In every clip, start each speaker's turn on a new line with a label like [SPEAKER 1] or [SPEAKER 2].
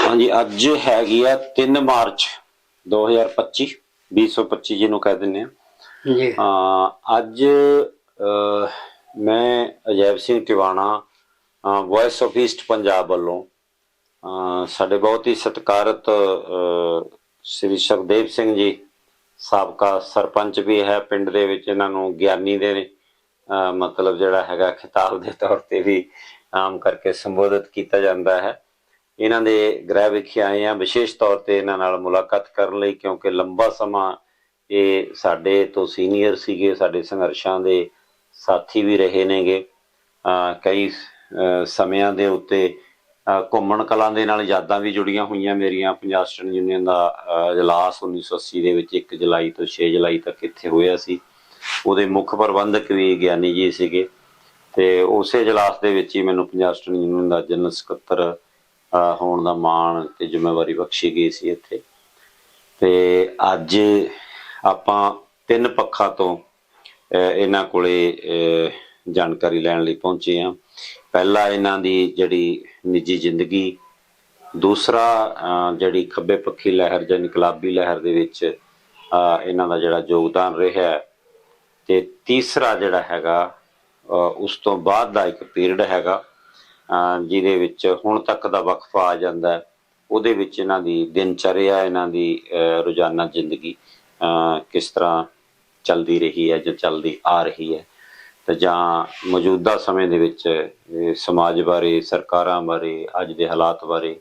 [SPEAKER 1] ਹਾਂਜੀ ਅੱਜ ਹੈਗੀ ਆ 3 ਮਾਰਚ 2025 2025 ਜਿਹਨੂੰ ਕਹਿ ਦਿੰਦੇ ਆ।
[SPEAKER 2] ਜੀ।
[SPEAKER 1] ਅਹ ਅੱਜ ਮੈਂ Ajaib Singh Tiwana voice of East Punjab ਵੱਲੋਂ ਸਾਡੇ ਬਹੁਤ ਹੀ ਸਤਿਕਾਰਤ ਸ੍ਰੀ ਸੁਖਦੇਵ ਸਿੰਘ ਜੀ ਸਾਬਕਾ ਸਰਪੰਚ ਵੀ ਹੈ ਪਿੰਡ ਦੇ ਵਿੱਚ ਇਹਨਾਂ ਨੂੰ ਗਿਆਨੀ ਦੇ ਮਤਲਬ ਜਿਹੜਾ ਹੈਗਾ ਖਿਤਾਬ ਦੇ ਤੌਰ ਤੇ ਵੀ ਆਮ ਕਰਕੇ ਸੰਬੋਧਿਤ ਕੀਤਾ ਜਾਂਦਾ ਹੈ। ਇਹਨਾਂ ਦੇ ਗ੍ਰਹਿ ਵਿਖੇ ਆਏ ਆ ਵਿਸ਼ੇਸ਼ ਤੌਰ ਤੇ ਇਹਨਾਂ ਨਾਲ ਮੁਲਾਕਾਤ ਕਰਨ ਲਈ, ਕਿਉਂਕਿ ਲੰਬਾ ਸਮਾਂ ਇਹ ਸਾਡੇ ਤੋਂ ਸੀਨੀਅਰ ਸੀਗੇ, ਸਾਡੇ ਸੰਘਰਸ਼ਾਂ ਦੇ ਸਾਥੀ ਵੀ ਰਹੇ ਨੇਗੇ। ਕਈ ਸਮਿਆਂ ਦੇ ਉੱਤੇ ਘੁੰਮਣ ਕਲਾਂ ਦੇ ਨਾਲ ਯਾਦਾਂ ਵੀ ਜੁੜੀਆਂ ਹੋਈਆਂ ਮੇਰੀਆਂ। ਪੰਜਾਬ ਸਟੂਡੈਂਟ ਯੂਨੀਅਨ ਦਾ, ਅਹ ਇਜਲਾਸ 1980 ਦੇ ਵਿੱਚ 1 ਜੁਲਾਈ ਤੋਂ 6 ਜੁਲਾਈ ਤੱਕ ਇੱਥੇ ਹੋਇਆ ਸੀ। ਉਹਦੇ ਮੁੱਖ ਪ੍ਰਬੰਧਕ ਵੀ ਗਿਆਨੀ ਜੀ ਸੀਗੇ। ਤੇ ਉਸੇ ਇਜਲਾਸ ਦੇ ਵਿੱਚ ਹੀ ਮੈਨੂੰ ਪੰਜਾਬ ਸਟੂਡੈਂਟ ਯੂਨੀਅਨ ਦਾ ਜਨਰਲ ਸਕੱਤਰ ਹੋਣ ਦਾ ਮਾਣ ਤੇ ਜ਼ਿੰਮੇਵਾਰੀ ਬਖਸ਼ੀ ਗਈ ਸੀ ਇੱਥੇ। ਤੇ ਅੱਜ ਆਪਾਂ ਤਿੰਨ ਪੱਖਾਂ ਤੋਂ ਇਹਨਾਂ ਕੋਲੇ ਜਾਣਕਾਰੀ ਲੈਣ ਲਈ ਪਹੁੰਚੇ ਆ ਪਹਿਲਾ ਇਹਨਾਂ ਦੀ ਜਿਹੜੀ ਨਿੱਜੀ ਜ਼ਿੰਦਗੀ, ਦੂਸਰਾ ਜਿਹੜੀ ਖੱਬੇ ਪੱਖੀ ਲਹਿਰ ਜਾਂ ਇਨਕਲਾਬੀ ਲਹਿਰ ਦੇ ਵਿੱਚ ਇਹਨਾਂ ਦਾ ਜਿਹੜਾ ਯੋਗਦਾਨ ਰਿਹਾ ਹੈ। ਤੇ ਤੀਸਰਾ ਜਿਹੜਾ ਹੈਗਾ ਉਸ ਤੋਂ ਬਾਅਦ ਦਾ ਇੱਕ ਪੀਰੀਅਡ ਹੈਗਾ, ਅਹ ਜਿਹਦੇ ਵਿੱਚ ਹੁਣ ਤੱਕ ਦਾ ਵਕਫਾ ਆ ਜਾਂਦਾ ਉਹਦੇ ਵਿੱਚ ਇਹਨਾਂ ਦੀ ਦਿਨਚਰਿਆ, ਇਹਨਾਂ ਦੀ, ਅਹ ਰੋਜ਼ਾਨਾ ਜ਼ਿੰਦਗੀ ਕਿਸ ਤਰ੍ਹਾਂ ਚੱਲਦੀ ਰਹੀ ਹੈ ਜਾਂ ਚੱਲਦੀ ਆ ਰਹੀ ਹੈ। ਤੇ ਜਾਂ ਮੌਜੂਦਾ ਸਮੇਂ ਦੇ ਵਿੱਚ ਸਮਾਜ ਬਾਰੇ, ਸਰਕਾਰਾਂ ਬਾਰੇ, ਅੱਜ ਦੇ ਹਾਲਾਤ ਬਾਰੇ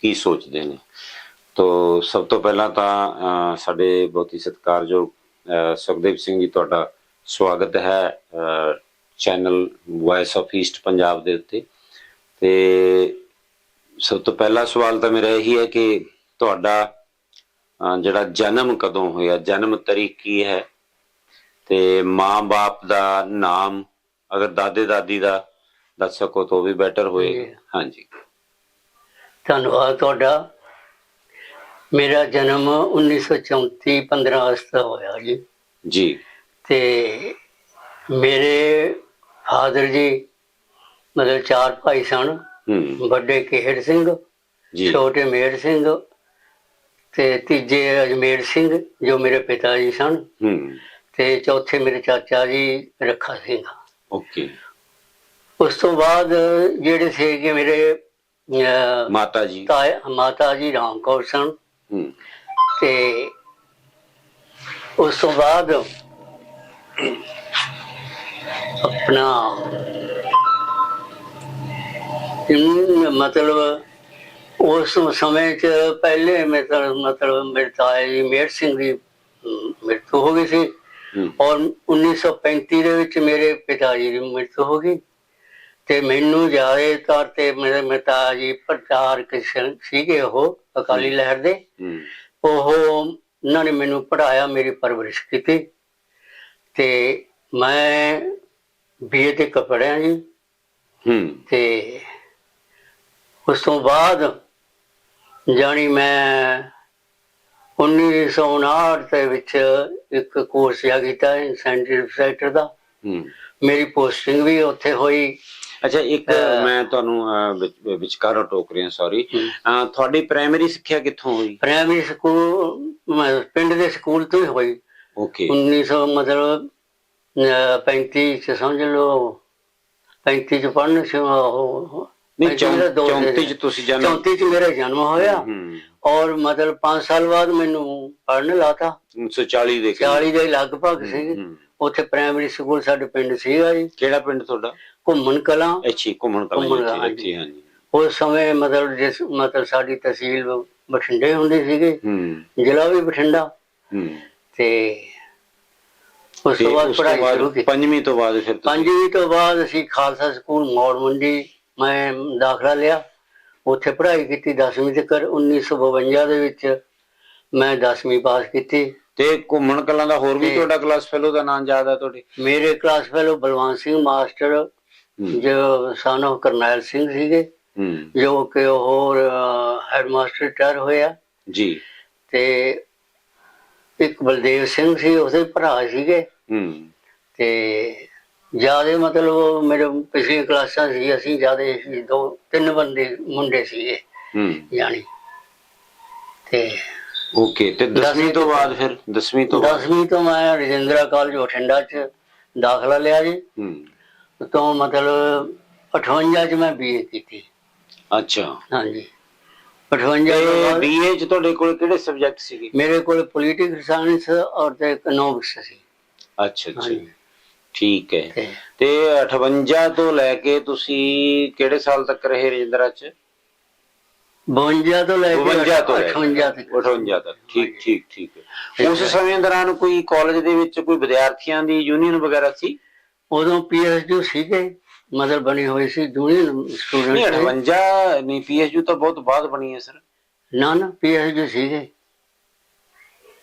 [SPEAKER 1] ਕੀ ਸੋਚਦੇ ਨੇ? ਤੋ ਸਭ ਤੋਂ ਪਹਿਲਾਂ ਤਾਂ ਸਾਡੇ ਬਹੁਤ ਹੀ ਸਤਿਕਾਰਯੋਗ, ਅਹ ਸੁਖਦੇਵ ਸਿੰਘ ਜੀ, ਤੁਹਾਡਾ ਸਵਾਗਤ ਹੈ। Channel voice of East Punjab ਦੇ ਉੱਤੇ। ਤੇ ਸਭ ਤੋਂ ਪਹਿਲਾ ਸਵਾਲ ਤਾਂ ਮੇਰਾ ਇਹੀ ਹੈ ਕਿ ਤੁਹਾਡਾ ਜਿਹੜਾ ਜਨਮ ਕਦੋਂ ਹੋਇਆ ਜਨਮ ਤਰੀਕ ਕੀ ਹੈ? ਤੇ ਮਾਂ-ਬਾਪ ਦਾ ਨਾਮ ਅਗਰ ਦਾਦੇ ਦਾਦੀ ਦਾ ਦੱਸ ਸਕੋ ਤਾਂ ਉਹ ਵੀ ਬੈਟਰ ਹੋਏਗਾ। ਹਾਂਜੀ।
[SPEAKER 2] ਧੰਨਵਾਦ ਤੁਹਾਡਾ। ਮੇਰਾ ਜਨਮ 1934 15 ਅਗਸਤ ਦਾ ਹੋਇਆ ਜੀ।
[SPEAKER 1] ਜੀ।
[SPEAKER 2] ਤੇ ਮੇਰੇ ਫਾਦਰ ਜੀ ਮਤਲਬ ਚਾਰ ਭਾਈ ਸਨ।
[SPEAKER 1] ਹੂੰ।
[SPEAKER 2] ਵੱਡੇ ਕਿਹੜ ਸਿੰਘ
[SPEAKER 1] ਜੀ।
[SPEAKER 2] ਛੋਟੇ ਮੇਰ ਸਿੰਘ ਤੇ ਤੀਜੇ ਅਜਮੇਰ ਸਿੰਘ ਜੋ ਮੇਰੇ ਪਿਤਾ ਜੀ ਸਨ।
[SPEAKER 1] ਹੂੰ।
[SPEAKER 2] ਤੇ ਚੌਥੇ ਮੇਰੇ ਚਾਚਾ ਜੀ ਰੱਖਾ ਸਿੰਘ।
[SPEAKER 1] ਓਕੇ।
[SPEAKER 2] ਉਸ ਤੋਂ ਬਾਅਦ ਜਿਹੜੇ ਸੀਗੇ ਮੇਰੇ ਅਹ,
[SPEAKER 1] ਮਾਤਾ ਜੀ।
[SPEAKER 2] ਤਾਏ ਮਾਤਾ ਜੀ ਰਾਮ ਕੌਰ ਸਨ।
[SPEAKER 1] ਹੂੰ।
[SPEAKER 2] ਤੇ ਉਸ ਤੋਂ ਬਾਅਦ ਆਪਣਾ ਮਤਲਬ ਉਸ ਸਮੇਂ ਚ ਪਹਿਲੇ ਮਤਲਬ ਮਤਲਬ ਮੇਰੇ ਤਾਏ ਜੀ ਮੇਰ ਸਿੰਘ ਦੀ ਮ੍ਰਿਤੂ ਹੋ ਗਈ ਸੀ। ਔਰ 1935 ਦੇ ਵਿੱਚ ਮੇਰੇ ਪਿਤਾ ਜੀ ਦੀ ਮ੍ਰਿਤੂ ਹੋ ਗਈ। ਤੇ ਮੈਨੂੰ ਜ਼ਿਆਦਾ ਤੌਰ ਤੇ ਮੇਰੇ ਪਿਤਾ ਜੀ ਪ੍ਰਚਾਰਕ ਸਨ- ਸੀਗੇ ਉਹ ਅਕਾਲੀ ਲਹਿਰ ਦੇ। ਉਹ ਉਹਨਾਂ ਨੇ ਮੈਨੂੰ ਪੜਾਇਆ ਮੇਰੀ ਪਰਵਰਿਸ਼ ਕੀਤੀ। ਤੇ ਮੈਂ ਬੀਏ ਤੇ ਪੜ੍ਹਿਆ ਜੀ।
[SPEAKER 1] ਹੂੰ।
[SPEAKER 2] ਤੇ ਉਸ ਤੋਂ ਬਾਅਦ ਜਾਣੀ ਮੈਂ 1959 ਦੇ ਵਿੱਚ ਇੱਕ ਕੋਰਸ ਜਾ ਕੀਤਾ ਇਨਸੈਂਟਿਵ ਸੈਕਟਰ ਦਾ।
[SPEAKER 1] ਹੂੰ।
[SPEAKER 2] ਮੇਰੀ ਪੋਸਟਿੰਗ ਵੀ ਉੱਥੇ ਹੋਈ।
[SPEAKER 1] ਅੱਛਾ ਇੱਕ ਮੈਂ ਤੁਹਾਨੂੰ ਵਿਚਕਾਰੋਂ ਟੋਕ ਰਿਹਾ ਸੌਰੀ ਤੁਹਾਡੀ ਪ੍ਰਾਇਮਰੀ ਸਿੱਖਿਆ ਕਿੱਥੋਂ ਹੋਈ?
[SPEAKER 2] ਪ੍ਰਾਇਮਰੀ ਸਕੂਲ ਪਿੰਡ ਦੇ ਸਕੂਲ ਤੋਂ ਹੀ ਹੋਈ।
[SPEAKER 1] ਓਕੇ
[SPEAKER 2] 1900 ਮਤਲਬ 35 ਚ ਸਮਝ ਲਓ 35 ਚ ਪੜਨ ਸੀ ਉਹ
[SPEAKER 1] ਨਹੀਂ
[SPEAKER 2] 35 ਦਾ ਦੋ
[SPEAKER 1] 34 ਚ ਤੁਸੀਂ ਜਨਮ
[SPEAKER 2] 34 ਚ ਮੇਰਾ ਜਨਮ ਹੋਇਆ ਔਰ ਮਤਲਬ 5 ਸਾਲ ਬਾਅਦ ਮੈਨੂੰ ਪੜਨ ਲਾਤਾ।
[SPEAKER 1] 1940 ਦੇ ਕਰੀਬ।
[SPEAKER 2] 40 ਦੇ ਲਗਭਗ ਸੀ। ਉੱਥੇ ਪ੍ਰਾਇਮਰੀ ਸਕੂਲ ਸਾਡੇ ਪਿੰਡ ਸੀਗਾ ਜੀ।
[SPEAKER 1] ਕਿਹੜਾ ਪਿੰਡ ਤੁਹਾਡਾ?
[SPEAKER 2] ਘੁੰਮਣ ਕਲਾਂ।
[SPEAKER 1] ਅੱਛੀ ਘੁੰਮਣ ਕਲਾਂ ਇੱਥੇ ਹਾਂਜੀ।
[SPEAKER 2] ਉਸ ਸਮੇਂ ਮਤਲਬ ਜਿਸ ਮਤਲਬ ਸਾਡੀ ਤਹਿਸੀਲ ਬਠਿੰਡੇ ਹੁੰਦੀ ਸੀਗੀ। ਜ਼ਿਲ੍ਹਾ ਵੀ ਬਠਿੰਡਾ। ਤੇ ਉਸ
[SPEAKER 1] ਤੇ
[SPEAKER 2] ਬਾਅਦ ਪੜ੍ਹਾਈ ਸ਼ੁਰੂ ਕੀਤੀ।
[SPEAKER 1] ਪੰਜਵੀਂ ਤੋਂ ਬਾਅਦ ਫਿਰ ਤੁਸੀਂ
[SPEAKER 2] ਪੰਜਵੀਂ ਤੋਂ ਬਾਅਦ ਅਸੀਂ ਖਾਲਸਾ ਸਕੂਲ ਮੌੜ ਮੰਡੀ ਮੈਂ ਦਾਖਲਾ ਲਿਆ। ਉੱਥੇ ਪੜ੍ਹਾਈ ਕੀਤੀ 10ਵੀਂ ਤੱਕ 1952 ਦੇ ਵਿੱਚ ਮੈਂ 10ਵੀਂ ਪਾਸ ਕੀਤੀ।
[SPEAKER 1] ਤੇ ਘੁੰਮਣ ਕਲਾਂ ਦਾ ਹੋਰ ਵੀ ਤੁਹਾਡਾ ਕਲਾਸ ਫੈਲੋ ਦਾ ਨਾਮ ਯਾਦ ਹੈ ਤੁਹਾਡੇ?
[SPEAKER 2] ਮੇਰੇ class fellow Balwant Singh master ਜੋ ਸਨ of ਕਰਨੈਲ ਸਿੰਘ ਸੀਗੇ ਜੋ ਕਿ ਹੋਰ ਹੈਡ ਮਾਸਟਰ ਰਿਟਾਇਰ ਹੋਇਆ
[SPEAKER 1] ਜੀ।
[SPEAKER 2] ਤੇ ਇੱਕ ਬਲਦੇਵ ਸਿੰਘ ਸੀ ਉਹਦੇ ਭਰਾ ਸੀਗੇ।
[SPEAKER 1] ਹੂੰ।
[SPEAKER 2] ਤੇ ਜਿਆਦੇ ਮਤਲਬ ਉਹ ਮੇਰੇ ਪਿਛਲੀ ਕਲਾਸਾਂ ਸੀ ਅਸੀਂ ਜਿਆਦੇ ਸੀ ਦੋ ਤਿੰਨ ਬੰਦੇ ਮੁੰਡੇ ਸੀਗੇ।
[SPEAKER 1] ਹੂੰ।
[SPEAKER 2] ਜਾਣੀ। ਤੇ
[SPEAKER 1] ਓਕੇ ਤੇ 10ਵੀਂ ਤੋਂ ਬਾਅਦ ਫਿਰ 10ਵੀਂ ਤੋਂ ਬਾਅਦ?
[SPEAKER 2] 10ਵੀਂ ਤੋਂ ਮੈਂ ਰਜਿੰਦਰਾ ਕਾਲਜ ਬਠਿੰਡਾ ਚ ਦਾਖਲਾ ਲਿਆ ਜੀ।
[SPEAKER 1] ਹੂੰ।
[SPEAKER 2] ਤੋਂ ਮਤਲਬ 58 ਚ ਮੈਂ ਬੀਏ ਕੀਤੀ।
[SPEAKER 1] ਅੱਛਾ।
[SPEAKER 2] ਹਾਂਜੀ। 58 ਤੋਂ
[SPEAKER 1] ਤੇ
[SPEAKER 2] ਬਾਅਦ
[SPEAKER 1] ਬੀਏ ਚ ਤੁਹਾਡੇ ਕੋਲ ਕਿਹੜੇ ਸਬਜੈਕਟ ਸੀਗੇ?
[SPEAKER 2] ਮੇਰੇ ਕੋਲ ਪੋਲੀਟਿਕਲ ਸਾਇੰਸ ਔਰ ਤੇ ਇਕਨੋਮਿਕਸ ਸੀ।
[SPEAKER 1] ਅੱਛਾ ਅੱਛਾ।
[SPEAKER 2] ਹਾਂਜੀ।
[SPEAKER 1] ਠੀਕ ਹੈ।
[SPEAKER 2] ਤੇ
[SPEAKER 1] ਤੇ 58 ਤੋਂ ਲੈ ਕੇ ਤੁਸੀਂ ਕਿਹੜੇ ਸਾਲ ਤੱਕ ਰਹੇ ਰਜਿੰਦਰਾ ਚ?
[SPEAKER 2] 52 ਤੋਂ ਲੈ ਕੇ
[SPEAKER 1] 52 ਤੋਂ ਲੈ ਕੇ।
[SPEAKER 2] 58 ਤੱਕ।
[SPEAKER 1] 58 ਤੱਕ। ਠੀਕ ਠੀਕ ਠੀਕ। ਉਸ ਸਮੇਂ ਦੌਰਾਨ ਕੋਈ ਕਾਲਜ ਦੇ ਵਿੱਚ ਕੋਈ ਵਿਦਿਆਰਥੀਆਂ ਦੀ ਯੂਨੀਅਨ ਵਗੈਰਾ ਸੀ?
[SPEAKER 2] ਉਦੋਂ ਪੀਐਸਯੂ ਸੀਗੇ। ਮਤਲਬ ਬਣੀ ਹੋਈ ਸੀ ਜੂਨੀਅਰ
[SPEAKER 1] ਨਹੀਂ
[SPEAKER 2] ਸਟੂਡੈਂਟ
[SPEAKER 1] 58 ਨਹੀਂ ਪੀਐਸਯੂ ਤਾਂ ਬਹੁਤ ਬਾਅਦ ਬਣੀ ਹੈ ਸਰ।
[SPEAKER 2] ਨਾ ਨਾ ਪੀਐਸਯੂ ਸੀਗੇ।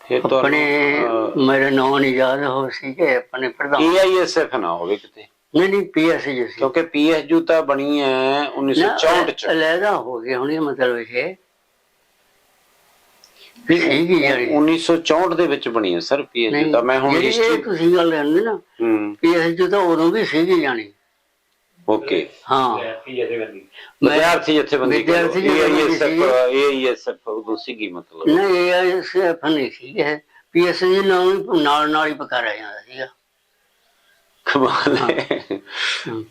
[SPEAKER 1] ਫਿਰ
[SPEAKER 2] ਆਪਣੇ ਮੇਰੇ ਨਾਂ ਨਹੀਂ ਯਾਦ ਹੋ ਸੀਗੇ ਆਪਣੇ ਪ੍ਰਧਾਨ।
[SPEAKER 1] ਏਆਈਐਸਐਫ ਨਾ ਹੋਵੇ ਕਿਤੇ।
[SPEAKER 2] ਨਹੀਂ ਨਹੀਂ ਪੀਐਸਯੂ ਸੀ।
[SPEAKER 1] ਕਿਉਂਕਿ ਪੀਐਸਯੂ ਤਾਂ ਬਣੀ ਹੈ 1964 ਚ।
[SPEAKER 2] ਅਲੱਗਾ ਹੋ ਗਿਆ ਹੁਣ ਇਹ ਮਤਲਬ ਇਹ। ਸੀਗੀ ਯਾਰੀ
[SPEAKER 1] 1964 ਦੇ ਵਿੱਚ ਬਣੀ ਹੈ ਸਰ ਪੀਐਸਯੂ ਤਾਂ ਮੈਂ ਹੁਣ
[SPEAKER 2] ਜਿਹੜੀ ਇਹ
[SPEAKER 1] ਹਿਸਟਰੀ
[SPEAKER 2] ਤੁਸੀਂ ਗੱਲ ਲੈਂਦੇ ਨਾ
[SPEAKER 1] ਹੂੰ।
[SPEAKER 2] ਪੀਐਸਯੂ ਤਾਂ ਉਦੋਂ ਵੀ ਸੀਗੀ ਜਾਣੀ।
[SPEAKER 1] ਓਕੇ।
[SPEAKER 2] ਹਾਂ।
[SPEAKER 1] ਵਿਦਿਆਰਥੀ ਜਥੇਬੰਦੀ।
[SPEAKER 2] ਵਿਦਿਆਰਥੀ ਜਥੇਬੰਦੀ
[SPEAKER 1] ਏਆਈਐਸਐਫ
[SPEAKER 2] ਸੀ।
[SPEAKER 1] ਏਆਈਐਸਐਫ ਉਦੋਂ ਸੀਗੀ ਮਤਲਬ।
[SPEAKER 2] ਨਹੀਂ ਇਹ ਸਿਰਫ ਨਹੀਂ ਸੀ। ਇਹ ਪੀਐਸਯੂ ਨਾਲ ਨਾਲ ਨਾਲ ਹੀ ਪਕਾਰਿਆ ਜਾਂਦਾ ਸੀਗਾ।
[SPEAKER 1] ਕਮਾਲ ਹੈ।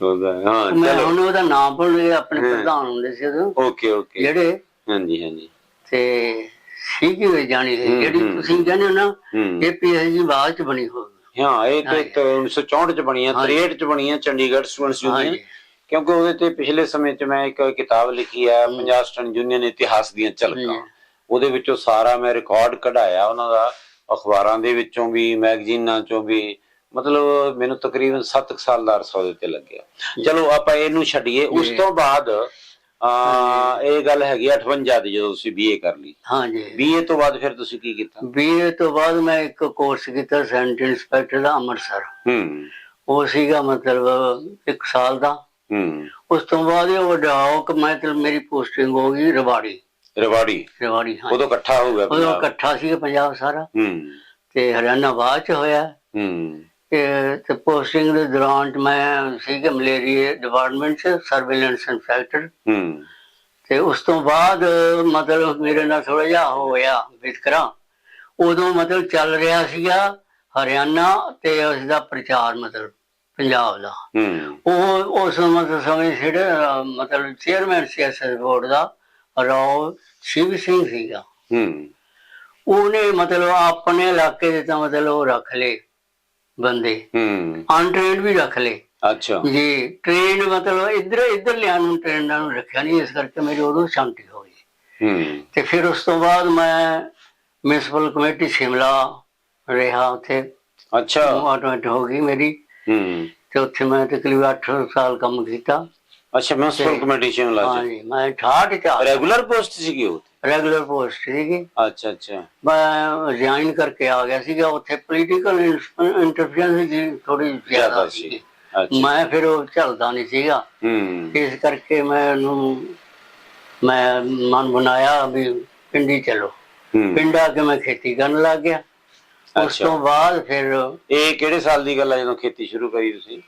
[SPEAKER 1] ਉਹਦਾ ਹਾਂ
[SPEAKER 2] ਮੈਂ
[SPEAKER 1] ਚਲੋ।
[SPEAKER 2] ਹੁਣ ਉਹਦਾ ਨਾਮ ਭੁੱਲ ਗਿਆ ਆਪਣੇ ਪ੍ਰਧਾਨ ਹੁੰਦੇ ਸੀ ਉਦੋਂ।
[SPEAKER 1] Okay okay.
[SPEAKER 2] ਜਿਹੜੇ
[SPEAKER 1] ਹਾਂਜੀ ਹਾਂਜੀ।
[SPEAKER 2] ਤੇ ਸੀਗੀ ਹੋਈ ਜਾਣੀ ਸੀ। ਜਿਹੜੀ ਤੁਸੀਂ ਕਹਿੰਦੇ ਹੋ ਨਾ
[SPEAKER 1] ਹੂੰ।
[SPEAKER 2] ਇਹ ਪੀਐਸਯੂ ਬਾਅਦ ਚ ਬਣੀ ਹੋਈ
[SPEAKER 1] ਹਾਂ ਇਹ ਤੇ ਇੱਕ 1964 ਚ ਬਣੀ ਹੈ 63 ਚ ਬਣੀ ਹੈ ਚੰਡੀਗੜ੍ਹ ਸਟੂਡੈਂਟਸ ਯੂਨੀਅਨ ਕਿਉਂਕਿ ਉਹਦੇ ਤੇ ਪਿਛਲੇ ਸਮੇਂ 'ਚ ਮੈਂ ਇੱਕ ਕਿਤਾਬ ਲਿਖੀ ਹੈ ਪੰਜਾਬ ਸਟੂਡੈਂਟ ਯੂਨੀਅਨ ਇਤਿਹਾਸ ਦੀਆਂ ਝਲਕਾਂ। ਉਹਦੇ ਵਿੱਚੋਂ ਸਾਰਾ ਮੈਂ ਰਿਕਾਰਡ ਕਢਾਇਆ ਉਹਨਾਂ ਦਾ ਅਖਬਾਰਾਂ ਦੇ ਵਿੱਚੋਂ ਵੀ ਮੈਗਜ਼ੀਨਾਂ ਚੋਂ ਵੀ ਮਤਲਬ ਮੈਨੂੰ ਤਕਰੀਬਨ 7 ਸਾਲ ਦਾ ਅਰਸਾ ਉਹਦੇ ਤੇ ਲੱਗਿਆ। ਚਲੋ ਆਪਾਂ ਇਹਨੂੰ ਛੱਡੀਏ। ਉਸ ਤੋਂ ਬਾਅਦ ਆ ਇਹ ਗੱਲ ਹੈਗੀ 58 ਦੀ ਜਦੋਂ ਤੁਸੀਂ ਬੀਏ ਕਰ ਲਈ।
[SPEAKER 2] ਹਾਂਜੀ
[SPEAKER 1] ਬੀਏ ਤੋਂ ਬਾਅਦ ਫਿਰ ਤੁਸੀਂ ਕੀ ਕੀਤਾ?
[SPEAKER 2] ਬੀਏ ਤੋਂ ਬਾਅਦ ਮੈਂ ਇੱਕ ਕੋਰਸ ਕੀਤਾ ਸੈਂਟ ਇੰਸਪੈਕਟਰ ਦਾ ਅੰਮ੍ਰਿਤਸਰ।
[SPEAKER 1] ਹੂੰ।
[SPEAKER 2] ਉਹ ਸੀਗਾ ਮਤਲਬ ਇੱਕ ਸਾਲ ਦਾ।
[SPEAKER 1] ਹੂੰ।
[SPEAKER 2] ਉਸ ਤੋਂ ਬਾਅਦ ਇਹ ਵਡਾਓ ਕਿ ਮੈਂ ਤੇ ਮੇਰੀ ਪੋਸਟਿੰਗ ਹੋ ਗਈ ਰਵਾੜੀ।
[SPEAKER 1] ਰਵਾੜੀ?
[SPEAKER 2] ਰਵਾੜੀ ਹਾਂ।
[SPEAKER 1] ਉਦੋਂ ਇਕੱਠਾ ਹੋ ਗਿਆ
[SPEAKER 2] ਉਦੋਂ ਇਕੱਠਾ ਸੀ ਪੰਜਾਬ ਸਾਰਾ।
[SPEAKER 1] ਹੂੰ।
[SPEAKER 2] ਤੇ ਹਰਿਆਣਾ ਬਾਅਦ ਚ ਹੋਇਆ।
[SPEAKER 1] ਹੂੰ।
[SPEAKER 2] ਤੇ ਪੋਸਟਿੰਗ ਦੇ ਦੌਰਾਨ ਮੈਂ ਸੀਗਾ ਮਲੇਰੀਆ ਡਿਪਾਰਟਮੈਂਟ ਚ ਸਰਵੇਲੈਂਸ ਇੰਸਪੈਕਟਰ
[SPEAKER 1] ਹੂੰ।
[SPEAKER 2] ਤੇ ਉਸ ਤੋਂ ਬਾਅਦ ਮਤਲਬ ਮੇਰੇ ਨਾਲ ਥੋੜਾ ਜਿਹਾ ਹੋਇਆ ਵਿਤਕਰਾ। ਉਦੋਂ ਮਤਲਬ ਚੱਲ ਰਿਹਾ ਸੀਗਾ ਹਰਿਆਣਾ ਤੇ ਉਸ ਦਾ ਪ੍ਰਚਾਰ ਮਤਲਬ ਪੰਜਾਬ ਦਾ। ਉਹ ਉਸ ਮਤਲਬ ਸਮੇਂ ਅਹ, ਮਤਲਬ ਚੇਅਰਮੈਨ ਸੀਐਸਐਸ ਬੋਰਡ ਦਾ ਰਾਓ ਸ਼ਿਵ ਸਿੰਘ ਸੀਗਾ।
[SPEAKER 1] ਹੂੰ।
[SPEAKER 2] ਉਹਨੇ ਮਤਲਬ ਆਪਣੇ ਇਲਾਕੇ ਦੇ ਤਾਂ ਮਤਲਬ ਉਹ ਰੱਖ ਲਏ। ਬੰਦੇ।
[SPEAKER 1] ਹੂੰ।
[SPEAKER 2] ਅਨਟ੍ਰੇਨਡ ਵੀ ਰੱਖ ਲਏ।
[SPEAKER 1] ਅੱਛਾ।
[SPEAKER 2] ਜੀ ਟ੍ਰੇਨ ਮਤਲਬ ਇੱਧਰ ਇੱਧਰ ਲਿਆਉਣ ਨੂੰ ਟ੍ਰੇਨਾਂ ਨੂੰ ਰੱਖਿਆ ਨਹੀਂ ਇਸ ਕਰਕੇ ਮੇਰੀ ਉਦੋਂ ਸ਼ਾਂਤੀ ਹੋ ਗਈ।
[SPEAKER 1] ਹੂੰ।
[SPEAKER 2] ਤੇ ਫਿਰ ਉਸ ਤੋਂ ਬਾਅਦ ਮੈਂ ਮਿਊਨਿਸਪਲ ਕਮੇਟੀ ਸ਼ਿਮਲਾ ਰਿਹਾ ਉੱਥੇ
[SPEAKER 1] ਅੱਛਾ।
[SPEAKER 2] ਅਪਾਰਟਮੈਂਟ ਹੋ ਗਈ ਮੇਰੀ।
[SPEAKER 1] ਹੂੰ।
[SPEAKER 2] ਤੇ ਉੱਥੇ ਮੈਂ ਤਕਰੀਬਨ 8 ਸਾਲ ਕੰਮ ਕੀਤਾ।
[SPEAKER 1] ਅੱਛਾ ਮਿਊਨਿਸਪਲ ਕਮੇਟੀ ਸ਼ਿਮਲਾ ਚ।
[SPEAKER 2] ਹਾਂਜੀ ਮੈਂ 68 ਚ
[SPEAKER 1] ਰੈਗੂਲਰ ਪੋਸਟ ਸੀਗੀ ਉਹ?
[SPEAKER 2] ਰੈਗੂਲਰ ਪੋਸਟ ਸੀਗੀ।
[SPEAKER 1] ਅੱਛਾ ਅੱਛਾ।
[SPEAKER 2] ਮੈਂ ਰਿਜ਼ਾਈਨ ਕਰਕੇ ਆ ਗਿਆ ਸੀਗਾ। ਉੱਥੇ ਪੋਲੀਟੀਕਲ ਇੰਟਰਫੀਰੈਂਸ ਦੀ ਥੋੜੀ
[SPEAKER 1] ਜ਼ਿਆਦਾ ਸੀ।
[SPEAKER 2] ਮੈਂ ਫਿਰ ਉਹ ਚੱਲਦਾ ਨਹੀਂ ਸੀਗਾ। ਇਸ ਕਰਕੇ ਮੈਂ ਉਹਨੂੰ ਮੈਂ ਮਨ ਬਣਾਇਆ ਵੀ ਪਿੰਡੀ ਚਲੋ। ਪਿੰਡ ਕੇ ਮੈਂ ਖੇਤੀ ਕਰਨ ਲੱਗ ਗਿਆ। ਉਸ। ਤੋਂ ਬਾਅਦ ਫਿਰ
[SPEAKER 1] ਇਹ ਕਿਹੜੇ ਸਾਲ ਦੀ ਗੱਲ ਹੈ ਜਦੋਂ ਖੇਤੀ ਸ਼ੁਰੂ ਕਰੀ ਤੁਸੀਂ?